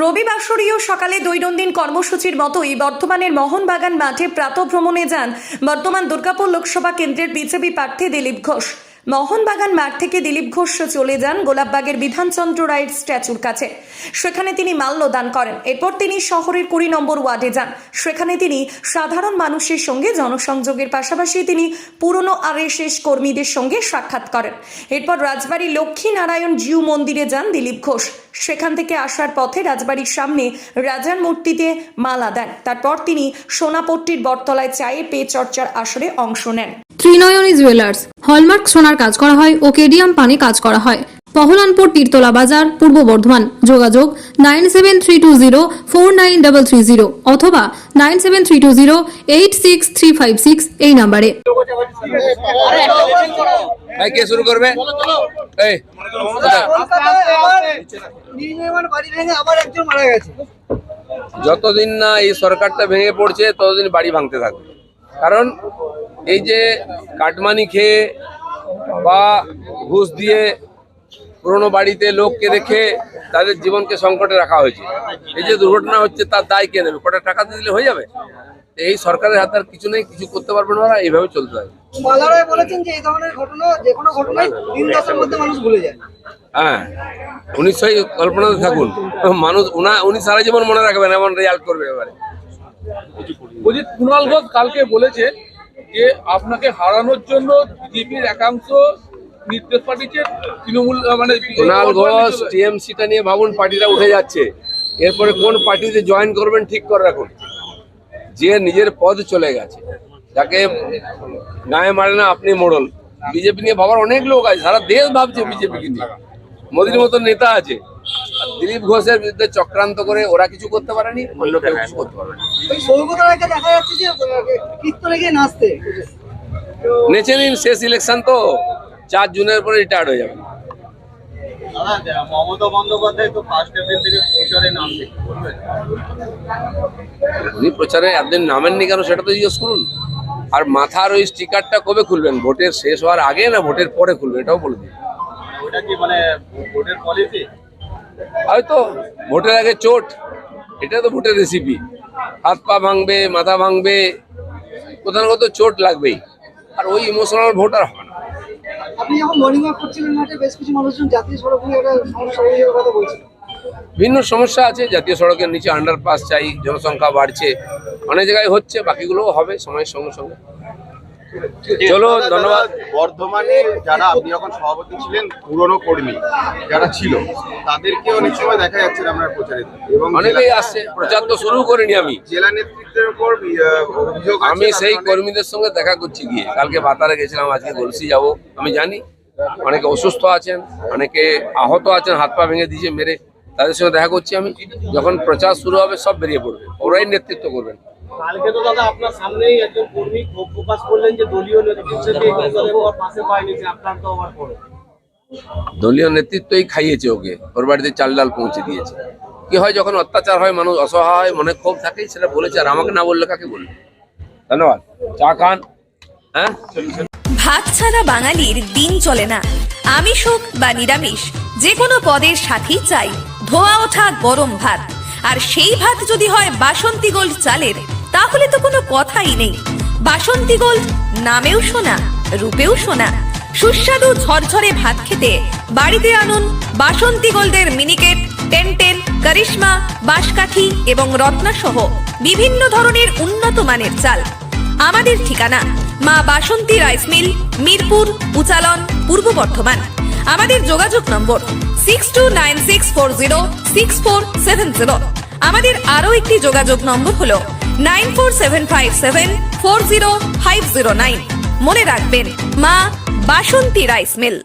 রবিবাসরীয় সকালে দৈনন্দিন কর্মসূচির মতোই বর্ধমানের মোহনবাগান মাঠে প্রাতভ্রমণে যান বর্তমান দুর্গাপুর লোকসভা কেন্দ্রের বিজেপি প্রার্থী দিলীপ ঘোষ। মোহনবাগান মাঠ থেকে দিলীপ ঘোষ চলে যান গোলাপবাগের বিধানচন্দ্র রায়ের স্ট্যাচুর কাছে। সেখানে তিনি মাল্যদান করেন। এরপর তিনি শহরের কুড়ি নম্বর ওয়ার্ডে যান। সেখানে তিনি সাধারণ মানুষের সঙ্গে জনসংযোগের পাশাপাশি তিনি পুরনো আরএসএস কর্মীদের সঙ্গে সাক্ষাৎ করেন। এরপর রাজবাড়ী লক্ষ্মীনারায়ণ জিউ মন্দিরে যান দিলীপ ঘোষ। সেখান থেকে আসার পথে রাজবাড়ির সামনে রাজার মূর্তিতে মালা দেন। তারপর তিনি সোনাপট্টির বটতলায় চায়ে পে চর্চার আসরে অংশ নেন। ত্রিনয়নী জুয়েলার্স হলমার্ক সোনার কাজ করা হয় ও কেডিয়াম পানি কাজ করা হয়। পহলানপুর তীরতলা বাজার, পূর্ব বর্ধমান। যোগাযোগ nine seven three two zero four nine double three zero অথবা nine seven three two zero eight six three five six এই নাম্বারে। কে শুরু করবে? যতদিন না এই সরকারটা ভেঙে পড়ছে, ততদিন বাড়ি ভাঙতে থাকবে। কারণ এই যে কাটমানি খেয়ে বা ঘুষ দিয়ে পুরোনো বাড়িতে লোককে রেখে তাদের জীবনকে সংকটে রাখা হয়েছে। এই যে দুর্ঘটনা হচ্ছে তার দায় কে নেবে? কটা টাকা দিলে হয়ে যাবে? এই সরকারের হাতে আর কিছু নেই কিছু করতে পারবে না ওরা এইভাবে চলতে হবে বলেছেন যে এই ধরনের ঘটনা যে কোনো ঘটনায় তিন দশের মধ্যে মানুষ ভুলে যায়। হ্যাঁ উনি সেই কল্পনাতে থাকুন। মানুষ উনা উনি সারা জীবন মনে রাখবেন এমন রেজাল্ট করবে এবারে। বলছি কুণাল ঘোষ কালকে বলেছে যে আপনাকে হারানোর জন্য বিজেপির একাংশ নির্দেশ পাঠিয়েছে তৃণমূল মানে কুণাল ঘোষ টিএমসিটা নিয়ে ভাবুন পার্টিটা উঠে যাচ্ছে। এরপরে কোন পার্টিতে জয়েন করবেন ঠিক করে রাখুন। যে নিজের পদ চলে গেছে যাকে গায়ে মারে না আপনি মোড়ল। বিজেপি নিয়ে ভাবার অনেক লোক আছে সারা দেশ ভাবছে বিজেপিকে নিয়ে। মোদির মতন নেতা আছে। দিলীপ ঘোষের বিরুদ্ধে চক্রান্ত করে ওরা কিছু করতে পারেনি অন্য কেউ কিছু করতে পারবে না। ওই সৌগত রায়কে দেখা যাচ্ছে যে নেচে নিন শেষ ইলেকশন তো। চার জুনের পরে রিটায়ার্ড হয়ে যাবে মমতা বন্দ্যোপাধ্যায় তো ফার্স্ট এপ্রিল থেকে প্রচারে নামছে উনি প্রচারে একদিন নামেননি কেন সেটা তো জিজ্ঞেস করুন। আর মাথার ওই স্টিকারটা কবে খুলবেন? ভোটের শেষ হওয়ার আগে না ভোটের পরে খুলবেন? এটাও বলে দিন। ওটা কি মানে ভোটের পলিসি হয়তো ভোটের আগে চোট। এটা তো ভোটের রেসিপি হাত পা ভাঙবে মাথা ভাঙবে। কোথাও চোট লাগবেই। আর ওই ইমোশনাল ভোট আর হবে না। আপনি যখন মর্নিং ওয়াক করছিলেন মাঠে বেশ কিছু মানুষজন জাতীয় সড়ক নিয়ে একটা সমস্যা হয়ে কথা বলছিল। ভিন্ন সমস্যা আছে জাতীয় সড়কের নিচে আন্ডারপাস চাই জনসংখ্যা বাড়ছে অনেক জায়গায় হচ্ছে বাকিগুলোও হবে সময়ের সঙ্গে সঙ্গে। চলো ধন্যবাদ। বর্ধমানে যারা আপনি যখন সভাপতি ছিলেন পুরনো কর্মী যারা ছিল তাদেরকে অনেক সময় দেখা যাচ্ছে আপনার প্রচারে। এবং অনেকেই আসছে প্রচার তো শুরু করিনি আমি। জেলা নেতৃত্বের উপর আমি সেই কর্মীদের সঙ্গে দেখা করছি গিয়ে। কালকে বাতারে গেছিলাম আজকে গলসি যাব আমি জানি। অনেকে অসুস্থ আছেন অনেকে আহত আছেন হাত পা ভেঙে দিয়েছে মেরে। তাদের সঙ্গে দেখা করছি আমি। যখন প্রচার শুরু হবে সব বেরিয়ে পড়বে। ওরাই নেতৃত্ব করবেন। কালকে তো দাদা আপনার সামনেই একজন কর্মী ক্ষোভ প্রকাশ করলেন যে দলীয় পর পাশে পায়নি যে আক্রান্ত হওয়ার পরে। দলীয় নেতৃত্বই খাইয়েছে ওকে ওর বাড়িতে চাল ডাল পৌঁছে দিয়েছে। কি হয় যখন অত্যাচার হয় মানুষ অসহায় মনে ক্ষোভ থাকে সেটা বলেছে আর আমাকে না বললে কাকে বলবে? ধন্যবাদ। চা খান হ্যাঁ? ভাত ছাড়া বাঙালির দিন চলে না। আমিষ হোক বা নিরামিষ যে কোনো পদের সাথেই চাই। ধোয়া ওঠা গরম ভাত। আর সেই ভাত যদি হয় বাসন্তী গোল্ড চালের। তাহলে তো কোনো কথাই নেই। বাসন্তী গোল্ড নামেও শোনা রূপেও শোনা সুস্বাদু ঝরঝরে ভাত খেতে বাড়িতে আনুন বাসন্তী গোল্ডের মিনিকেট, টেনটেন, করিশ্মা, বাঁশকাঠি এবং রত্না সহ বিভিন্ন ধরনের উন্নত মানের চাল। আমাদের ঠিকানা মা বাসন্তী রাইস মিল, মিরপুর, উচালন, পূর্ব বর্ধমান। আমাদের যোগাযোগ নম্বর six two nine six four zero six four seven zero আমাদের আরও একটি যোগাযোগ নম্বর হল nine four seven five seven four zero five zero nine. মনে রাখবেন, মা বাসন্তী রাইস মিল।